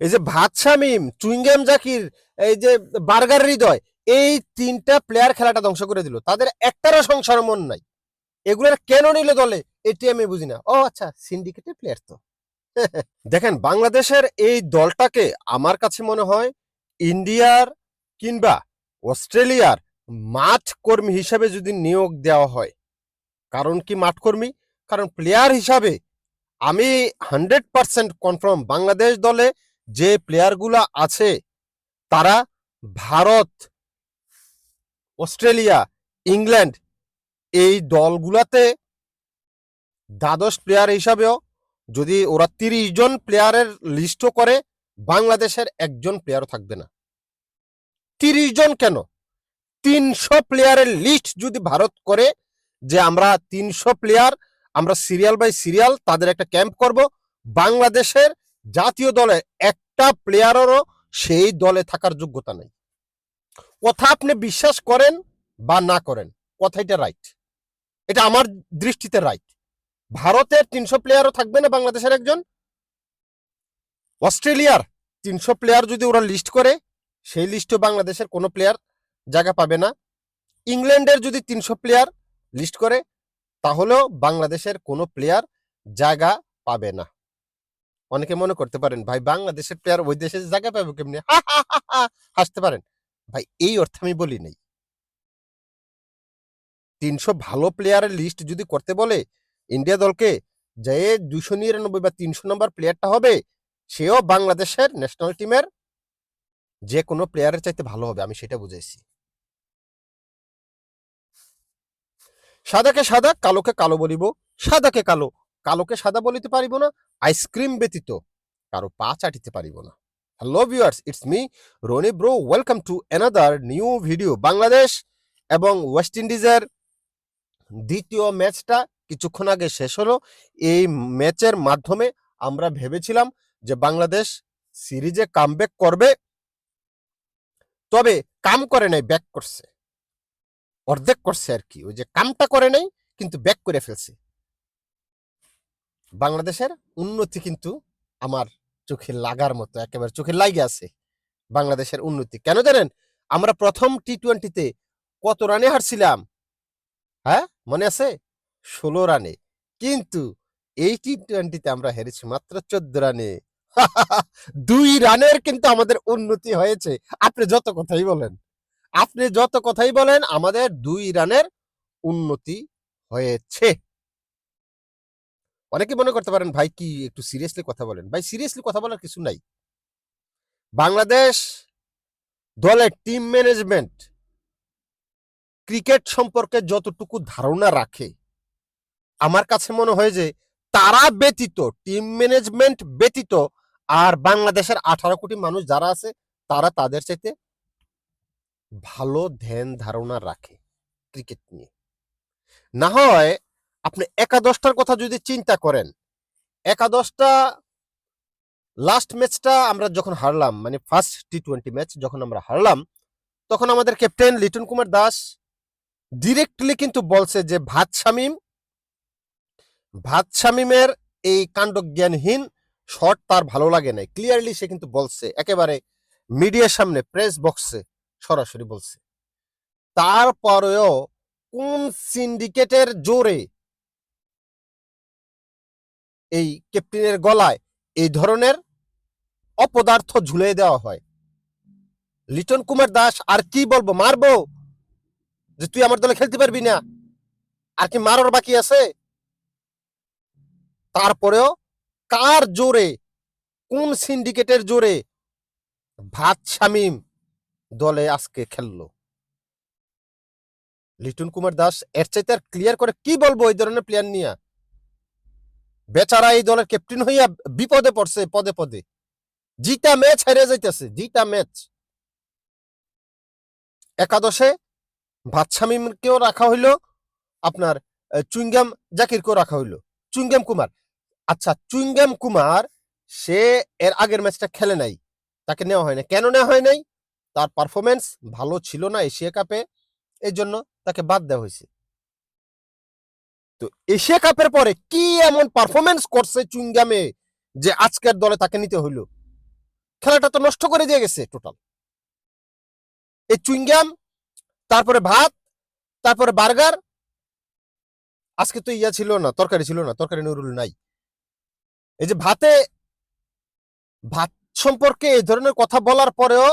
এই যে ভাত শামিম চুইংগাম জাকির, এই যে বার্গার হৃদয়, এই তিনটা প্লেয়ার খেলাটা ধ্বংস করে দিল। তাদের একটারও সংসার মন নাই। এগুলোর কেন নিল দলে? এটি আমি বুঝি না। ও আচ্ছা সিন্ডিকেটের প্লেয়ার তো। দেখেন, বাংলাদেশের এই দলটাকে আমার কাছে মনে হয় ইন্ডিয়ার কিংবা অস্ট্রেলিয়ার মাঠ কর্মী হিসাবে যদি নিয়োগ দেওয়া হয়, কারণ কি মাঠ কর্মী? কারণ প্লেয়ার হিসাবে আমি হান্ড্রেড পার্সেন্ট কনফার্ম বাংলাদেশ দলে যে প্লেয়ারগুলা আছে, তারা ভারত, অস্ট্রেলিয়া, ইংল্যান্ড এই দলগুলাতে দ্বাদশ প্লেয়ার হিসাবেও যদি ওরা তিরিশ জন প্লেয়ারের লিস্টও করে, বাংলাদেশের একজন প্লেয়ারও থাকবে না। তিরিশ জন কেন? তিনশো প্লেয়ারের লিস্ট যদি ভারত করে যে আমরা তিনশো প্লেয়ার, আমরা সিরিয়াল বাই সিরিয়াল তাদের একটা ক্যাম্প করব, বাংলাদেশের জাতীয় দলে একটা প্লেয়ারেরও সেই দলে থাকার যোগ্যতা নেই। কথা আপনি বিশ্বাস করেন বা না করেন কথাইটা রাইট এটা আমার দৃষ্টিতে রাইট ভারতের তিনশো প্লেয়ারও থাকবে না বাংলাদেশের একজন? অস্ট্রেলিয়ার তিনশো প্লেয়ার যদি ওরা লিস্ট করে, সেই লিস্টে বাংলাদেশের কোনো প্লেয়ার জায়গা পাবে না। ইংল্যান্ডের যদি তিনশো প্লেয়ার লিস্ট করে, তাহলেও বাংলাদেশের কোনো প্লেয়ার জায়গা পাবে না। অনেকে মনে করতে পারেন, ভাই, বাংলাদেশের প্লেয়ার ওই দেশে জায়গা পাবে কেমনি? হাসতে পারেন। ভাই, এই অর্থে আমি বলি নেই। তিনশো ভালো প্লেয়ারের লিস্ট যদি করতে বলে ইন্ডিয়া দলকে যে দুশো নিরানব্বই বা তিনশো নম্বর প্লেয়ারটা হবে, সেও বাংলাদেশের ন্যাশনাল টিমের যে কোনো প্লেয়ারের চাইতে ভালো হবে, আমি সেটা বুঝাইছি। সাদাকে সাদা, কালোকে কালো বলিব, সাদাকে কালো। কালোকে সাদা বলিতে পারিব না, আইসক্রিম ব্যতীত কারও পা চাটিতে পারিব না। Hello viewers it's me Roni bro welcome to another new video Bangladesh এবং ওয়েস্ট ইন্ডিজের দ্বিতীয় ম্যাচটা কিছুক্ষণ আগে শেষ হলো। এই ম্যাচের মাধ্যমে আমরা ভেবেছিলাম যে বাংলাদেশ সিরিজে কামব্যাক করবে, তবে কাম করে নাই ব্যাক করছে। অর্ধেক করছে আর কি, ওই যে কামটা করে নাই, কিন্তু ব্যাক করে ফেলছে। বাংলাদেশের উন্নতি কিন্তু আমার চোখে লাগার মতো, একেবারে চোখে লাগে আছে বাংলাদেশের উন্নতি। কেন জানেন? আমরা প্রথম টি টোয়েন্টিতে কত রানে হারছিলাম? হ্যাঁ? মনে আছে? ষোলো রানে। কিন্তু এই টি টোয়েন্টিতে আমরা হেরেছি মাত্র চোদ্দ রানে। দুই রানের কিন্তু আমাদের উন্নতি হয়েছে। আপনি যত কথাই বলেন, আপনি যত কথাই বলেন, আমাদের দুই রানের উন্নতি হয়েছে। অনেকে মনে করতে পারেন, ভাই, কি একটু সিরিয়াসলি কথা বলেন? ভাই সিরিয়াসলি কথা বলার কিছু নাই। বাংলাদেশ দলের টিম ম্যানেজমেন্ট ক্রিকেট সম্পর্কে যতটুকু ধারণা রাখে, আমার কাছে মনে হয় যে, তারা ব্যতীত টিম ম্যানেজমেন্ট ব্যতীত আর বাংলাদেশের আঠারো কোটি মানুষ যারা আছে, তারা তাদের চাইতে ভালো ধ্যান ধারণা রাখে ক্রিকেট নিয়ে। না হয় আপনি একাদশটার কথা যদি চিন্তা করেন, একাদশটা লাস্ট ম্যাচটা আমরা যখন হারলাম মানে ফার্স্ট টি টোয়েন্টি ম্যাচ যখন আমরা হারলাম, তখন আমাদের ক্যাপ্টেন লিটন কুমার দাস ডিরেক্টলি কিন্তু বলছে যে, ভাত শামিম, ভাত শামিমের এই কাণ্ডজ্ঞানহীন শট তার ভালো লাগে নাই। ক্লিয়ারলি সে কিন্তু বলছে, একেবারে মিডিয়ার সামনে প্রেস বক্সে সরাসরি বলছে। তারপরেও কোন সিন্ডিকেটের জোরে এই ক্যাপ্টেনের গলায় এই ধরনের অপদার্থ ঝুলে দেওয়া হয়। লিটন কুমার দাস, আর কি বলব? মারবো? যে তুই আমার দলে খেলতে পারবি না। আর কি মারার বাকি আছে? তারপরেও কার জোরে? কোন সিন্ডিকেটের জোরে? ভাত শামিম দলে আজকে খেললো। লিটন কুমার দাস, এর চাইতে আর ক্লিয়ার করে কি বলব এই ধরনের প্লেয়ার নিয়ে? বেচারা এই দলের ক্যাপ্টেন হইয়া বিপদে পড়ছে, পদে পদে। জিটা ম্যাচ হেরে যাইতেছে জিটা ম্যাচ একাদশে ভাতসামিমকেও রাখা হইল, আপনার চুইংগাম জাকিরকেও রাখা হইল। চুইংগাম কুমার আচ্ছা চুইংগাম কুমার, সে এর আগের ম্যাচটা খেলে নাই। তাকে নেওয়া হয় না কেন নেওয়া হয় নাই? তার পারফরমেন্স ভালো ছিল না এশিয়া কাপে এই জন্য তাকে বাদ দেওয়া হয়েছে। তো এশিয়া কাপের পরে কি এমন পারফরমেন্স করছে চুইংগামে যে আজকের দলে তাকে নিতে হইল? খেলাটা তো নষ্ট করে দিয়ে গেছে টোটাল এই চুইংগাম, তারপরে ভাত, তারপরে বার্গার, আজকে তো ইয়া ছিল না, তরকারি ছিল না, তরকারি নুরুল নাই। এই যে ভাতে, ভাত সম্পর্কে এই ধরনের কথা বলার পরেও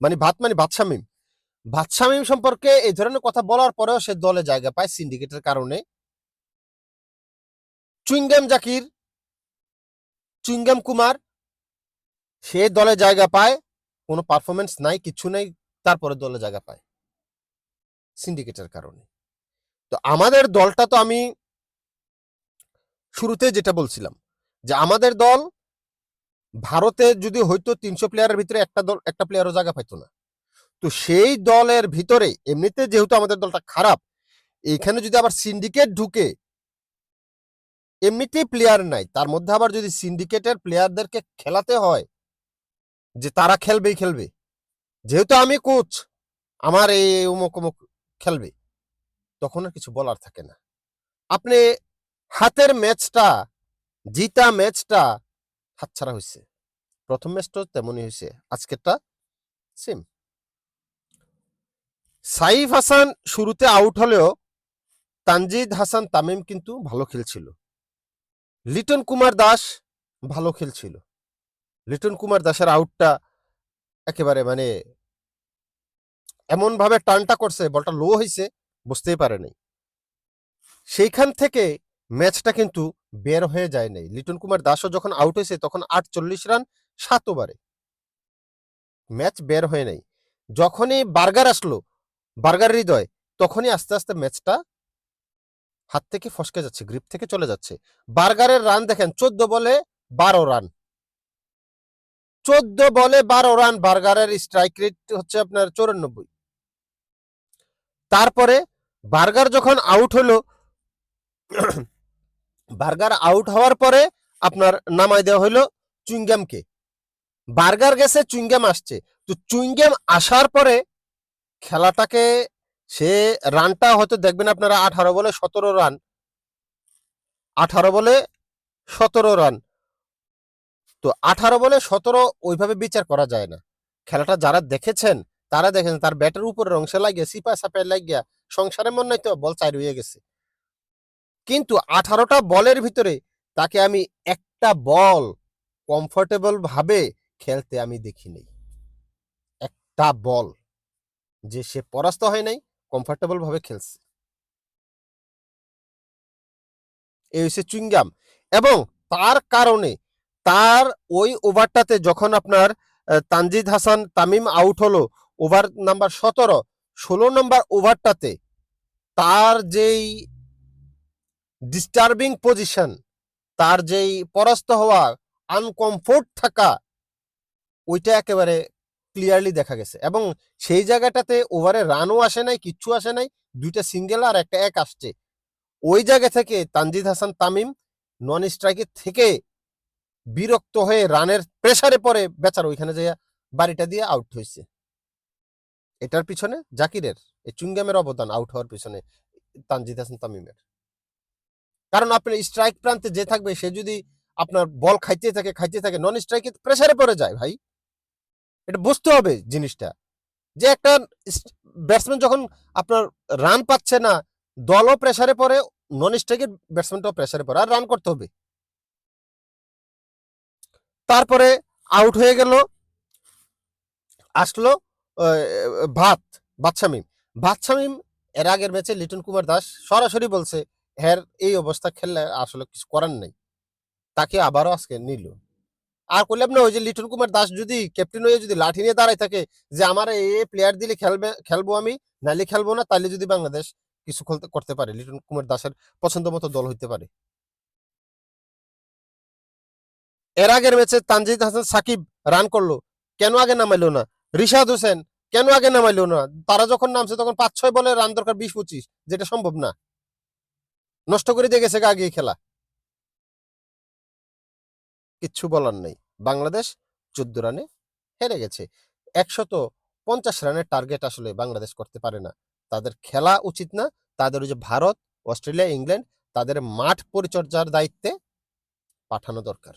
মানে ভাত মানে ভাত শামিম ভাত শামিম সম্পর্কে এই ধরনের কথা বলার পরেও সে দলে জায়গা পায় সিন্ডিকেটের কারণে। Chewing gum Zakir, chewing gum Kumar, সে দলে জায়গা পায়, কোনো পারফরমেন্স নাই, কিছু নাই, তারপরে দলে জায়গা পায়। সিন্ডিকেটের কারণে। তো আমাদের দলটা তো আমি শুরুতে যেটা বলছিলাম, যে আমাদের দল ভারতে যদি হয়তো তিনশো প্লেয়ারের ভিতরে একটা দল, একটা প্লেয়ারও জায়গা পাইতো না। তো সেই দলের ভিতরে এমনিতে যেহেতু আমাদের দলটা খারাপ, এখানে যদি আবার সিন্ডিকেট ঢুকে এমনিতেই প্লেয়ার নাই। তার মধ্যে আবার যদি সিন্ডিকেটের প্লেয়ারদেরকে খেলাতে হয়, যে তারা খেলবেই খেলবে। যেহেতু আমি কোচ আমার এই অমুক অমুক খেলবে, তখন আর কিছু বলার থাকে না। আপনি হাতের ম্যাচটা, জিতা ম্যাচটা হাতছাড়া হয়েছে প্রথম ম্যাচটাও তেমনই হয়েছে আজকেরটা সেম সাইফ হাসান শুরুতে আউট হলেও, তানজিদ হাসান তামিম কিন্তু ভালো খেলছিল। লিটন কুমার দাস ভালো খেলছিল। লিটন কুমার দাসের আউটটা একেবারে মানে এমনভাবে টানটা করছে, বলটা লো হয়েছে বুঝতেই পারে নাই। সেইখান থেকে ম্যাচটা কিন্তু বের হয়ে যায় নাই। লিটন কুমার দাসও যখন আউট হয়েছে তখন আটচল্লিশ রান, সাত ওভারে ম্যাচ বের হয়ে নাই। যখনই বার্গার আসলো, বার্গার হৃদয়, তখনই আস্তে আস্তে ম্যাচটা হাত থেকে ফসকে যাচ্ছে গ্রিপ থেকে চলে যাচ্ছে। বার্গারের রান দেখেন, চোদ্দ বলে বারো রান চোদ্দ বলে বারো রান বার্গারের স্ট্রাইক রেট হচ্ছে আপনার চৌরানব্বই। তারপরে বার্গার যখন আউট হলো, বার্গার আউট হওয়ার পরে আপনার নামাই দেওয়া হলো চুইংগামকে। বার্গার গেছে, চুইংগাম আসছে। তো চুইংগাম আসার পরে খেলাটাকে সে রানটা হয়তো দেখবেন আপনারা আঠারো বলে সতেরো রান। আঠারো বলে সতেরো রান। তো আঠারো বলে সতেরো ওইভাবে বিচার করা যায় না। খেলাটা যারা দেখেছেন, তারা দেখেন তার ব্যাটের উপরের অংশে লাগিয়ে সিপা সাপে লাগিয়া সংসারে মন নাই তো বল চাই রয়ে গেছে। কিন্তু আঠারোটা বলের ভিতরে তাকে আমি একটা বল কমফোর্টেবল ভাবে খেলতে আমি দেখি দেখিনি একটা বল। যে সে পরাস্ত হয় নাই কমফোর্টেবল ভাবে খেলছে। এই হচ্ছে চুইংগাম। এবং তার কারণে তার ওই ওভারটাতে যখন আপনার তানজিদ হাসান তামিম আউট হলো ওভার নাম্বার সতেরো, ষোলো নম্বর ওভারটাতে তার যেই ডিস্টার্বিং পজিশন তার যেই পরাস্ত হওয়া আনকমফোর্ট থাকা, ওইটা একেবারে ক্লিয়ারলি দেখা গেছে। এবং সেই জায়গাটাতে ওভারে রানও আসে নাই, কিচ্ছু আসে নাই, দুইটা সিঙ্গেল আর একটা এক আসছে। ওই জায়গা থেকে তানজিদ হাসান তামিম নন স্ট্রাইকে থেকে বিরক্ত হয়ে রানের প্রেসারে পরে বেচার, ওইখানে যাইয়া বাড়িটা দিয়ে আউট হয়েছে এটার পিছনে জাকিরের, এই চুঙ্গামের অবদান আউট হওয়ার পিছনে তানজিদ হাসান তামিমের। কারণ আপনার স্ট্রাইক প্রান্তে যে থাকবে, সে যদি আপনার বল খাইতে থাকে খাইতে থাকে নন স্ট্রাইকে প্রেসারে পড়ে যায় ভাই। এটা বুঝতে হবে জিনিসটা। যে একটা ব্যাটসম্যান যখন আপনার রান পাচ্ছে না, দলও প্রেসারে পড়ে নন স্ট্রাইকের ব্যাটসম্যানটাও প্রেসারে পড়ে, আর রান করতে হবে। তারপরে আউট হয়ে গেল, আসলো ভাত, বাদশামিম। বাদশামিম এর আগের ম্যাচে লিটন কুমার দাস সরাসরি বলছে, হ্যার, এই অবস্থা খেললে আসলে কিছু করার নেই। তাকে আবারও আজকে নিল। আর করলাম না, ওই যে লিটন কুমার দাস যদি ক্যাপ্টেন হয়ে যদি লাঠি নিয়ে দাঁড়ায় থাকে, যে আমার এই প্লেয়ার দিলে খেলবে, খেলব আমি, নাইলে খেলব না তাহলে যদি বাংলাদেশ কিছু করতে পারে, লিটন কুমার দাসের পছন্দ মতো দল হইতে পারে। এর আগের ম্যাচে তানজিদ হাসান সাকিব রান করল, কেন আগে নামাইলো না? রিশাদ হোসেন কেন আগে নামাইলো না? তারা যখন নামছে তখন পাঁচ ছয় বলে রান দরকার বিশ পঁচিশ, যেটা সম্ভব না। নষ্ট করে দিয়ে গেছে আগে খেলা। কিচ্ছু বলার নেই। বাংলাদেশ চোদ্দ রানে হেরে গেছে। একশত পঞ্চাশ রানের টার্গেট আসলে বাংলাদেশ করতে পারে না। তাদের খেলা উচিত না। তাদের ওই যে ভারত, অস্ট্রেলিয়া, ইংল্যান্ড, তাদের মাঠ পরিচর্যার দায়িত্বে পাঠানো দরকার।